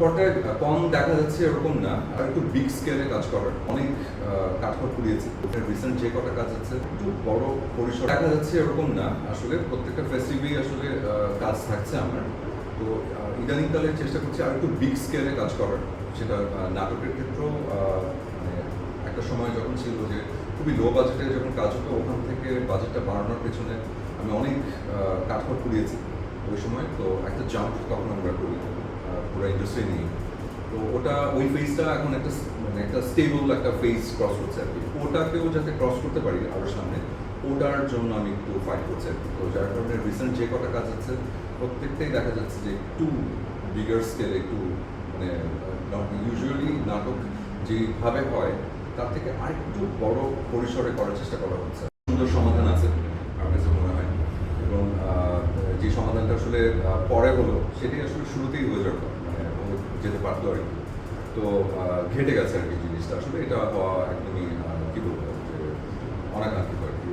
পর্দায় কম দেখা যাচ্ছে এরকম না। আর একটু বিগ স্কেলে কাজ করার অনেক কাঠখড় পুড়িয়েছে রিসেন্ট যে কটা কাজ আছে একটু বড় পরিসর দেখা যাচ্ছে এরকম না। আসলে প্রত্যেকটা ফেস্টিভেই আসলে কাজ থাকছে আমার। তো ইদানিংকালে চেষ্টা করছি আর একটু বিগ স্কেলে কাজ করার। সেটা নাটকের ক্ষেত্রেও মানে একটা সময় যখন ছিল যে খুবই লো বাজেটে যখন কাজ হতো, ওখান থেকে বাজেটটা বাড়ানোর পেছনে আমি অনেক কাঠখড় পুড়িয়েছি ওই সময় তো একটা জাম্প তখন আমরা করি। ইন্ডাস্ট্রি নিয়ে তো ওটা, ওই ফেজটা এখন একটা মানে একটা স্টেবল একটা ফেজ ক্রস করছে আর কি। ওটাকেও যাতে ক্রস করতে পারি আরও সামনে, ওটার জন্য আমি একটু ফাইট করছি আর তো যার কারণে রিসেন্ট যে কটা কাজ আছে, প্রত্যেকটাই দেখা যাচ্ছে যে একটু বিগার স্কেলে একটু মানে ইউজুয়ালি নাটক যেভাবে হয়, তার থেকে আরেকটু বড় পরিসরে করার চেষ্টা করা হচ্ছে। সুন্দর সমাধান আছে আমার কাছে মনে হয় এবং আহ, যে সমাধানটা আসলে পরে হলো, সেটি আসলে শুরুতেই হয়ে যাবে মানে যেতে পারতো আর কি। তো ঘেটে গেছে আর কি জিনিসটা। আসলে এটা হওয়া একদমই কি বলব, যে অনাকাঙ্ক্ষিত আর কি।